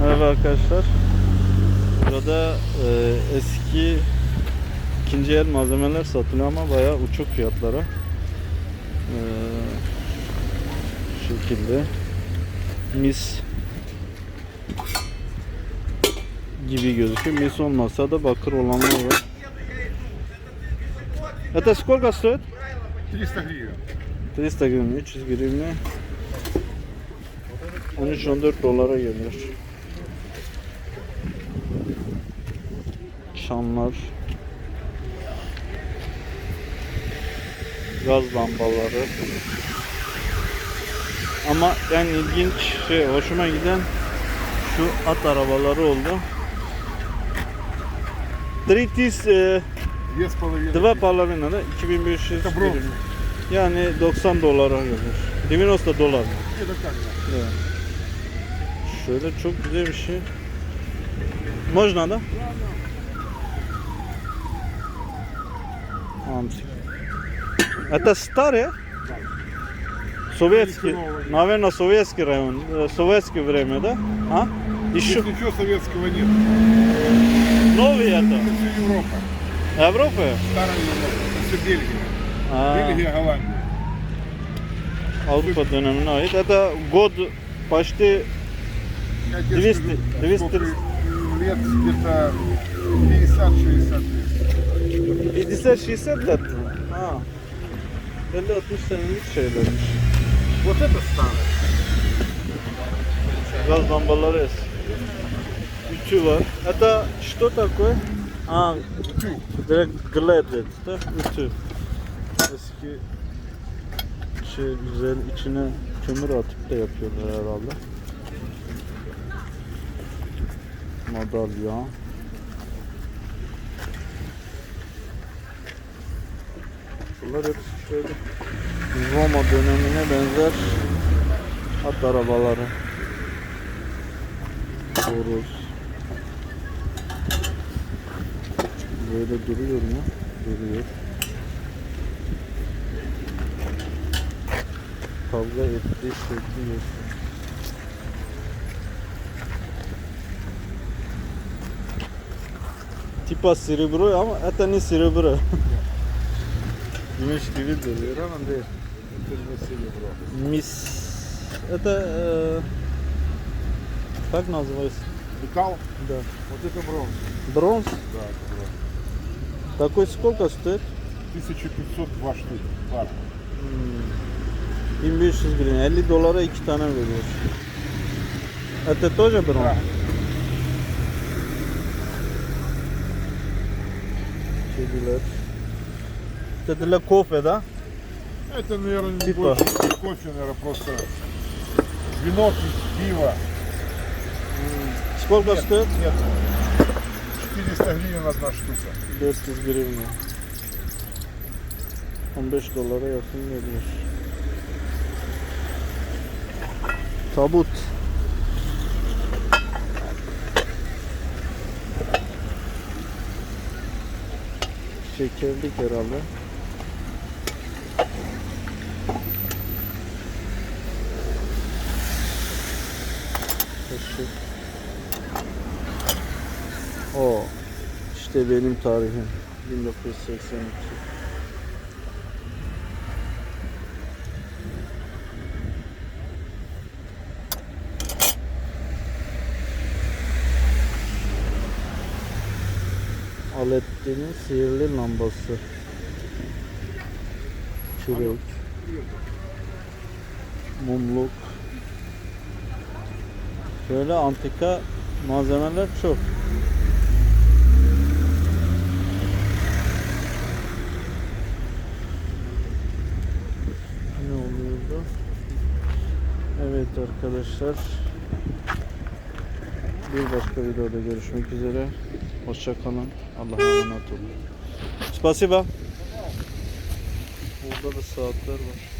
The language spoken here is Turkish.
Merhaba arkadaşlar. Burada e, eski ikinci el malzemeler satılıyor ama bayağı uçuk fiyatlara. E, şu şekilde mis gibi gözüküyor. Mis olmasa da bakır olanlar var. Это сколько стоит? 300 гривен. 300 гривен, 300 гривен. 13-14 dolara geliyor. Çanlar. Gaz lambaları. Ama en ilginç şey, hoşuma giden şu at arabaları oldu. 300 e, Две с половиной. Два половина da 2500 Это бронз. гривен. Yani 90 dolara geliyor. 90 dolar. mı? Это как да? Evet. Şöyle çok güzel bir şey. Можно, да? Амсик. Это старые? Советский, новые. наверное, советский район, советское время, да? А? Еще Здесь ничего советского нет. новые это? Это все Европа. Европа? Старая Европа. Это все Бельгия. А, Бельгия, Голландия. Dönemine ait. Это год почти Я тебе 200, скажу, 200. сколько лет где-то 50-60 лет. 50-60 lira. Ha. 50-60 senelik şeylermiş. Вот это старое. Gaz lambaları eski. Ütü var. Это что такое? А, Тю. direkt gladed da ütü. Eski şey güzel içine kömür atıp da yapıyorlar herhalde. Madalya. Bunlar hep şöyle Roma dönemine benzer at arabaları. Horoz. Böyle duruyor mu? Duruyor. Kavga ettiği şekli yok. Tipa siribro ama eteni siribro. değil. Это не серебро. Мисс. Это э, как называется? Металл. Да. Вот это бронз. Бронз. Да, это бронз. Такой сколько стоит? 1502 штук. Пара. Hmm. 1500 гривен. 50 dolara iki tane veriyor. Это тоже бронз? Да. Kediler. Это для кофе, да? Это, наверное, не Типа. больше кофе, наверное, просто вино, пиво. Сколько Нет, стоит? Нет. 400 гривен одна штука. 400 гривен. 15 dolara yakın geliyor. Tabut. Şekerlik herhalde. Kaşık. O işte benim tarihim 1982. Alettin'in sihirli lambası. Çürek. Mumluk. Böyle antika malzemeler çok. Ne oluyordu? Evet arkadaşlar. Bir başka videoda görüşmek üzere. Hoşça kalın. Allah'a emanet olun. Spasiba. Burada da saatler var.